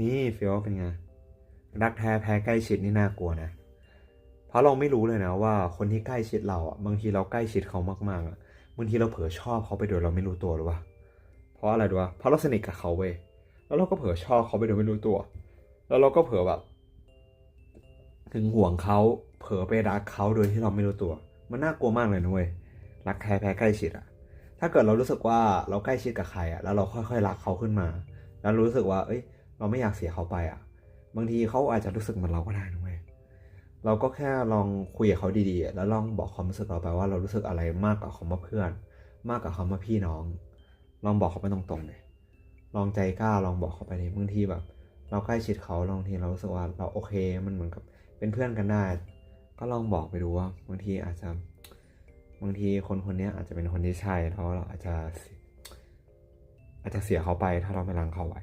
นี่เฟียวเป็นไง รักแท้แพ้ใกล้ชิดนี่น่ากลัวนะ เพราะเราไม่รู้เลยนะว่าคนที่ใกล้ชิดเราอะ บางทีเราใกล้ชิดเขามากๆอะ บางทีเราเผลอชอบเขาไปโดยเราไม่รู้ตัวหรือวะเพราะอะไรดูวะเพราะเราสนิทกับเขาเว้ย แล้วเราก็เผลอชอบเขาไปโดยไม่รู้ตัว แล้วเราก็เผลอแบบถึงห่วงเขาเผลอไปรักเขาโดยที่เราไม่รู้ตัว มันน่ากลัวมากเลยนะเว้ย รักแท้แพ้ใกล้ชิดอะ ถ้าเกิดเรารู้สึกว่าเราใกล้ชิดกับใครอะ แล้วเราค่อยๆรักเขาขึ้นมา แล้วรู้สึกว่า เอ้ย เราไม่อยากเสียเขาไปอะ บางทีเขาอาจจะรู้สึกเหมือนเราก็ได้นะเว้ยเราก็แค่ลองคุยกับเขาดีๆ แล้วลองบอกความรู้สึกเราไปว่าเรารู้สึกอะไรมากกว่าคำว่าเพื่อน มากกว่าคำว่าพี่น้อง ลองบอกเขาไปตรงๆเลยลองใจกล้าลองบอกเขาไปเลยบางทีแบบ เราใกล้ชิดเขาบางทีเรารู้สึกว่าเราโอเคมันเหมือนกับเป็นเพื่อนกันได้ก็ลองบอกไปดูว่าบางทีอาจจะบางทีคนคนนี้อาจจะเป็นคนที่ใช่แล้วเราอาจจะ อาจจะเสียเขาไปถ้าเราไม่รังเขาไว้